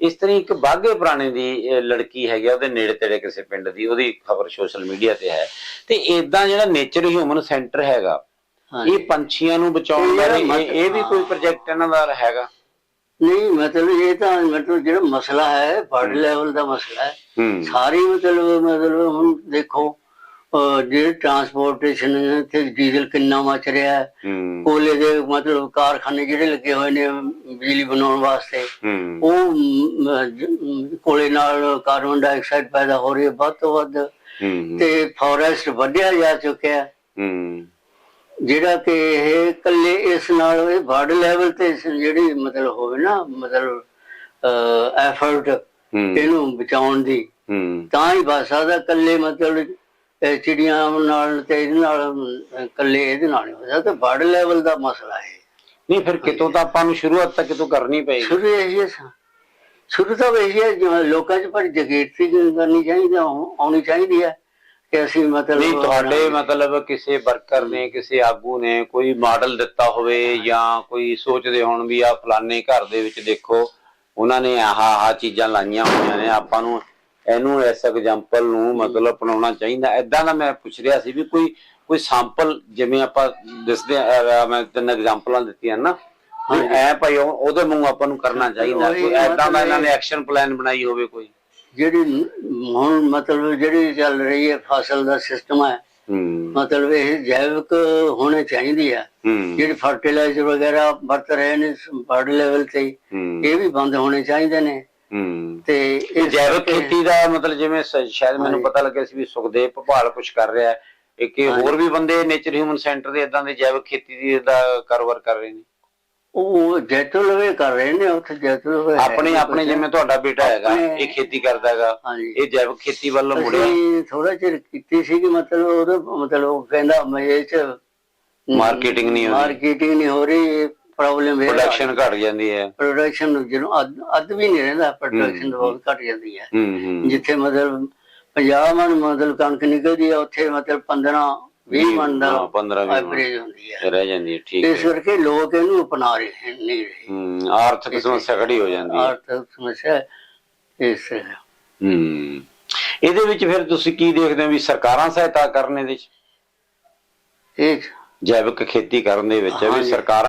[SPEAKER 1] ਇਸ ਤਰ੍ਹਾਂ ਇੱਕ ਬਾਗੇ ਪੁਰਾਣੇ ਦੀ ਲੜਕੀ ਹੈਗੀ ਉਹਦੇ ਨੇੜੇ ਤੇੜੇ ਕਿਸੇ ਪਿੰਡ ਦੀ ਉਹਦੀ ਖਬਰ ਸੋਸ਼ਲ ਮੀਡੀਆ ਤੇ ਹੈ। ਤੇ ਇਦਾਂ ਜਿਹੜਾ ਨੇਚਰ ਹਿਊਮਨ ਸੈਂਟਰ ਹੈਗਾ। ਇਹ ਪੰਛੀਆਂ ਨੂੰ ਬਚਾਉਣ
[SPEAKER 2] ਇਹ
[SPEAKER 1] ਇਹ ਵੀ ਕੋਈ ਪ੍ਰੋਜੈਕਟ ਇਹਨਾਂ ਦਾ ਹੈਗਾ।
[SPEAKER 2] ਨਹੀਂ ਮਤਲਬ ਇਹ ਤਾਂ ਮਤਲਬ ਜਿਹੜਾ ਮਸਲਾ ਹੈ ਵਰਲਡ ਲੈਵਲ ਦਾ ਮਸਲਾ ਹੈ। ਸਾਰੀ ਮਤਲਬ ਮਤਲਬ ਹੁਣ ਦੇਖੋ ਜਿਹੜੇ ਟਰਾਂਸਪੋਰਟੇਸ਼ਨ ਤੇ ਡੀਜ਼ਲ ਕਿੰਨਾ ਮਚ ਰਿਹਾ ਹੈ। ਕੋਲੇ ਦੇ ਮਤਲਬ ਕਾਰਖਾਨੇ ਜਿਹੜੇ ਲੱਗੇ ਹੋਏ ਨੇ ਬਿਜਲੀ ਬਣਾਉਣ ਵਾਸਤੇ। ਉਹ ਕੋਲੇ ਨਾਲ ਕਾਰਬਨ ਡਾਈਆਕਸਾਈਡ ਪੈਦਾ ਹੋ ਰਹੀ ਹੈ ਵੱਧ ਤੋਂ ਵੱਧ। ਤੇ ਫੋਰੈਸਟ ਵੱਢਿਆ ਜਾ ਚੁੱਕਿਆ ਹੂੰ। ਜਿਹੜਾ ਕਿ ਇਹ ਇਕੱਲੇ ਇਸ ਨਾਲ ਇਹ ਵਰਲਡ ਲੈਵਲ ਤੇ ਜਿਹੜੀ ਮਤਲਬ ਹੋਵੇ ਨਾ ਮਤਲਬ ਐਫਰਟ ਇਹਨੂੰ ਬਚਾਉਣ ਦੀ ਤਾਂ ਹੀ ਬਚ ਸਕਦਾ ਇਕੱਲੇ ਮਤਲਬ ਚਿੜੀਆਂ ਨਾਲ ਤੇ ਇਹਦੇ ਨਾਲ ਇਕੱਲੇ ਇਹਦੇ ਨਾਲ ਨਹੀਂ ਹੋ ਸਕਦਾ ਵਰਲਡ ਲੈਵਲ ਦਾ ਮਸਲਾ ਹੈ
[SPEAKER 1] ਨਹੀਂ ਫਿਰ ਕਿਤੋਂ ਤਾਂ ਆਪਾਂ ਨੂੰ ਸ਼ੁਰੂਆਤ ਤਾਂ ਕਿਤੋਂ ਕਰਨੀ ਪਏਗੀ।
[SPEAKER 2] ਸ਼ੁਰੂ ਇਹੀ ਹੈ ਸਾ- ਸ਼ੁਰੂ ਤਾਂ ਇਹੀ ਹੈ ਲੋਕਾਂ 'ਚ ਪਰ ਜਗੇਰਤੀ ਕਰਨੀ ਚਾਹੀਦੀ ਆਉਣੀ ਚਾਹੀਦੀ ਹੈ। ਕਿ ਅਸੀਂ ਮਤਲਬ
[SPEAKER 1] ਨਹੀਂ ਤੁਹਾਡੇ ਮਤਲਬ ਕਿਸੇ ਵਰਕਰ ਨੇ ਕਿਸੇ ਆਗੂ ਨੇ ਕੋਈ ਮਾਡਲ ਦਿੱਤਾ ਹੋਵੇ ਜਾਂ ਕੋਈ ਸੋਚਦੇ ਹੋਣ ਵੀ ਆ ਫਲਾਣੇ ਘਰ ਦੇ ਵਿੱਚ ਦੇਖੋ ਉਹਨਾਂ ਨੇ ਆਹ ਆਹ ਚੀਜ਼ਾਂ ਲਾਈਆਂ ਹੋਈਆਂ ਨੇ ਆਪਾਂ ਨੂੰ ਇਹਨੂੰ ਇਸ ਐਗਜ਼ਾਮਪਲ ਨੂੰ ਮਤਲਬ ਅਪਣਾਉਣਾ ਚਾਹੀਦਾ। ਐਦਾਂ ਦਾ ਮੈਂ ਪੁੱਛ ਰਿਹਾ ਸੀ ਵੀ ਕੋਈ ਕੋਈ ਸੈਂਪਲ ਜਿਵੇਂ ਆਪਾਂ ਦਿਸਦੇ ਮੈਂ ਤਿੰਨ ਐਗਜ਼ਾਮਪਲਾਂ ਦਿੱਤੀਆਂ ਨਾ। ਐ ਭਾਈ ਉਹ- ਉਹਦੇ ਵਾਂਗੂ ਆਪਾਂ ਨੂੰ ਕਰਨਾ ਚਾਹੀਦਾ। ਕੋਈ ਐਦਾਂ ਦਾ ਇਹਨਾਂ ਨੇ ਐਕਸ਼ਨ ਪਲਾਨ ਬਣਾਈ ਹੋਵੇ ਕੋਈ।
[SPEAKER 2] ਜਿਹੜੀ ਹੁਣ ਮਤਲਬ ਜਿਹੜੀ ਚੱਲ ਰਹੀ ਹੈ ਫਸਲ ਦਾ ਸਿਸਟਮ ਹੈ ਮਤਲਬ ਇਹ ਜੈਵਿਕ ਹੋਣੇ ਚਾਹੀਦੀ ਹੈ। ਜਿਹੜੀ ਫਰਟੀਲਾਈਜ਼ਰ ਵਗੈਰਾ ਵਰਤ ਰਹੇ ਨੇ ਬਰਡ ਲੈਵਲ ਤੇ ਇਹ ਵੀ ਬੰਦ ਹੋਣੇ ਚਾਹੀਦੇ ਨੇ। ਤੇ
[SPEAKER 1] ਇਹ ਜੈਵਿਕ ਖੇਤੀ ਦਾ ਮਤਲਬ ਜਿਵੇਂ ਸ਼ਾਇਦ ਮੈਨੂੰ। ਪਤਾ ਲੱਗਿਆ ਸੀ ਵੀ ਸੁਖਦੇਵ ਭੋਪਾਲ ਕੁਝ ਕਰ ਰਿਹਾ ਹੈ।
[SPEAKER 2] ਹਾਂਜੀ।
[SPEAKER 1] ਹੋਰ ਵੀ ਬੰਦੇ ਨੇਚਰ ਹਿਊਮਨ ਸੈਂਟਰ ਦੇ ਇਦਾਂ ਦੇ ਜੈਵਿਕ ਖੇਤੀ ਦੀ ਦਾ ਕਾਰੋਬਾਰ ਕਰ ਰਹੇ ਨੇ।
[SPEAKER 2] ਉਹ ਜੈਤੋ ਲਵੇ ਕਰ ਰਹੇ ਨੇ ਉੱਥੇ ਜੈਤੋ ਲਵੇ ਹੈ
[SPEAKER 1] ਆਪਣੇ ਆਪਣੇ। ਜਿਵੇਂ ਤੁਹਾਡਾ ਬੇਟਾ ਹੈਗਾ ਇਹ ਖੇਤੀ ਕਰਦਾ ਹੈਗਾ ਇਹ ਜੈਵਿਕ ਖੇਤੀ ਵੱਲ ਮੁੜਿਆ।
[SPEAKER 2] ਥੋੜਾ ਚਿਰ ਕੀਤੀ ਸੀ ਕਿ ਮਤਲਬ ਉਹਦਾ ਮਤਲਬ ਉਹ ਕਹਿੰਦਾ ਮੈਂ ਇਹ ਚ
[SPEAKER 1] Marketing ਨਹੀਂ ਹੋ ਰਹੀ।
[SPEAKER 2] ਮਾਰਕੀਟਿੰਗ ਨਹੀਂ ਹੋ ਰਹੀ ਪ੍ਰੋਬਲਮ ਇਹ
[SPEAKER 1] ਪ੍ਰੋਡਕਸ਼ਨ ਘਟ ਜਾਂਦੀ ਹੈ।
[SPEAKER 2] ਪ੍ਰੋਡਕਸ਼ਨ ਜਿਹਨੂੰ ਅੱਧ ਵੀ ਨਹੀਂ ਰਹਿੰਦਾ ਪ੍ਰੋਡਕਸ਼ਨ
[SPEAKER 1] ਹੂੰ,
[SPEAKER 2] ਬਹੁਤ ਘਟ ਜਾਂਦੀ ਹੈ।
[SPEAKER 1] ਹੂੰ ਹੂੰ
[SPEAKER 2] ਜਿੱਥੇ ਮਤਲਬ 50 ਮਣ ਮਤਲਬ ਕਣਕ ਨਿਕਲਦੀ ਹੈ ਉੱਥੇ ਮਤਲਬ 15 20 ਮਣ ਦਾ
[SPEAKER 1] ਹਾਂ, 15 ਵੀਹ ਮਣ।
[SPEAKER 2] ਐਵਰੇਜ ਹੁੰਦੀ ਹੈ
[SPEAKER 1] ਰਹਿ ਜਾਂਦੀ ਹੈ ਠੀਕ
[SPEAKER 2] ਇਸ
[SPEAKER 1] ਹੈ
[SPEAKER 2] ਕਰਕੇ ਲੋਕ ਇਹਨੂੰ ਅਪਣਾ ਰਹੇ ਹਨ, ਨਹੀਂ ਰਹੇ
[SPEAKER 1] ਹੂੰ ਆਰਥਿਕ ਸਮੱਸਿਆ ਖੜੀ ਹੋ ਜਾਂਦੀ ਹੈ
[SPEAKER 2] ਆਰਥਿਕ ਸਮੱਸਿਆ ਇਸ।
[SPEAKER 1] ਹੂੰ ਇਹਦੇ ਵਿੱਚ ਫਿਰ ਤੁਸੀਂ ਕੀ ਦੇਖਦੇ ਹੋ ਵੀ ਸਰਕਾਰਾਂ ਸਹਾਇਤਾ ਕਰਨ ਇਹਦੇ ਵਿੱਚ
[SPEAKER 2] ਇਹ
[SPEAKER 1] ਜੈਵਿਕ ਖੇਤੀ ਕਰਨ ਦੇ ਵਿੱਚ ਵੀ। ਸਰਕਾਰਾਂ